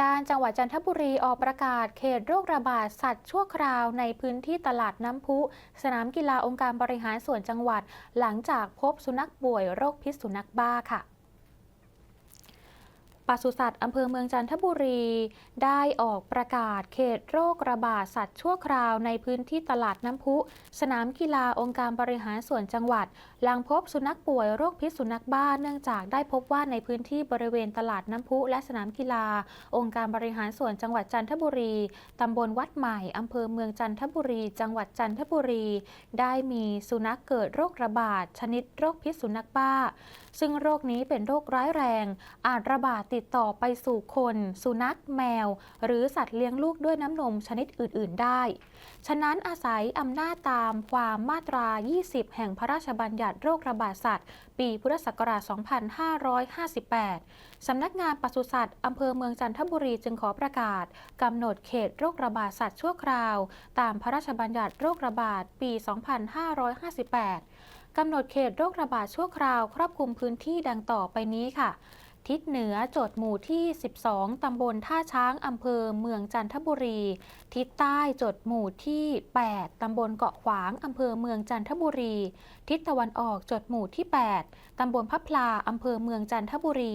ด้านจังหวัดจันทบุรีออกประกาศเขตโรคระบาดสัตว์ชั่วคราวในพื้นที่ตลาดน้ำพุ สนามกีฬาองค์การบริหารส่วนจังหวัด หลังจากพบสุนัขป่วยโรคพิษสุนัขบ้าค่ะ ปศุสัตว์อำเภอเมืองจันทบุรี ได้ออกประกาศเขตโรคระบาดสัตว์ชั่วคราวในพื้นที่ตลาดน้ำพุ สนามกีฬาองค์การบริหารส่วนจังหวัด หลังพบสุนัขป่วยโรคพิษสุนัขบ้าเนื่องจากได้พบว่าในพื้นที่บริเวณตลาดน้ำพุและสนามกีฬา องค์การบริหารส่วนจังหวัดจันทบุรีตำบลวัดใหม่อำเภอเมืองจันทบุรี จังหวัดจันทบุรี ได้มีสุนัขเกิดโรคระบาดชนิดโรคพิษสุนัขบ้า ซึ่งโรคนี้เป็นโรคร้ายแรง อาจระบาดติดต่อไปสู่คน สุนัขแมว หรือสัตว์เลี้ยงลูกด้วยน้ำนมชนิดอื่น ๆ ได้ ฉะนั้นอาศัยอำนาจตามความมาตรา 20 แห่งพระราชบัญญัติโรคระบาดสัตว์ ปีพุทธศักราช 2558 สำนักงานปศุสัตว์อำเภอเมืองจันทบุรีจึงขอประกาศกำหนดเขตโรคระบาดสัตว์ชั่วคราว ตามพระราชบัญญัติโรคระบาดปี 2558 กำหนดเขตโรคระบาดชั่วคราว ครอบคลุมพื้นที่ดังต่อไปนี้ค่ะ ทิศเหนือโจทย์หมู่ที่ 12 ตำบลท่าช้างอำเภอเมืองจันทบุรี ทิศใต้โจทย์หมู่ที่ 8 ตำบลเกาะขวางอำเภอเมืองจันทบุรี ทิศตะวันออกโจทย์หมู่ที่ 8 ตำบลพับพลาอำเภอเมืองจันทบุรี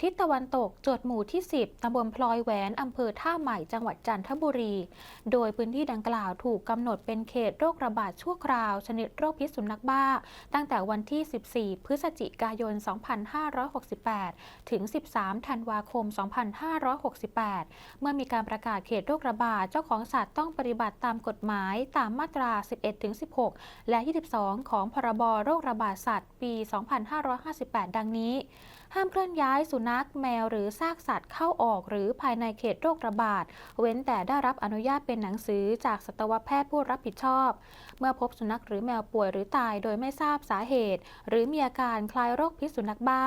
ทิศตะวันตกโจทย์หมู่ที่ 10 ตำบลพลอยแหวนอำเภอท่าใหม่จังหวัดจันทบุรี โดยพื้นที่ดังกล่าวถูกกำหนดเป็นเขตโรคระบาดชั่วคราว ชนิดโรคพิษสุนัขบ้าตั้งแต่วันที่ 14 พฤศจิกายน 2568 ถึง 13 ธันวาคม 2568 เมื่อมีการประกาศเขตโรคระบาด เจ้าของสัตว์ต้องปฏิบัติตามกฎหมายตามมาตรา 11-16 และ 22 ของพรบโรคระบาดสัตว์ ปี 2558 ดังนี้ ห้ามเคลื่อนย้ายสุนัขแมวหรือซากสัตว์เข้าออกหรือภายในเขตโรคระบาด เว้นแต่ได้รับอนุญาตเป็นหนังสือจากสัตวแพทย์ผู้รับผิดชอบ เมื่อพบสุนัขหรือแมวป่วยหรือตายโดยไม่ทราบราบสาเหตุ หรือมีอาการคล้ายโรคพิษสุนัขบ้า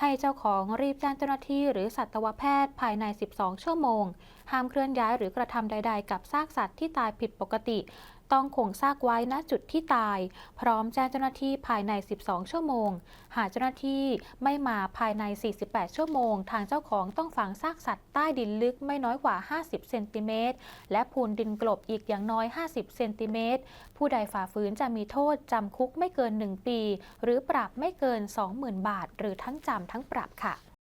ให้เจ้าของรีบแจ้งเจ้าหน้าที่หรือสัตวแพทย์ภายใน 12 ชั่วโมง ห้ามเคลื่อนย้ายหรือ กระทำใด ๆ กับซากสัตว์ที่ตายผิดปกติ ต้องคงซากไว้ณจุดที่ตาย พร้อมแจ้งเจ้าหน้าที่ภายใน 12 ชั่วโมง หากเจ้าหน้าที่ไม่มาภายใน 48 ชั่วโมง ทางเจ้าของต้องฝังซากสัตว์ใต้ดินลึกไม่น้อยกว่า 50 เซนติเมตร และพูนดินกลบอีกอย่างน้อย 50 เซนติเมตร ผู้ใดฝ่าฝืนจะมีโทษจำคุกไม่เกิน 1 ปี หรือปรับไม่เกิน 20,000 บาท หรือทั้งจำทั้งปรับค่ะ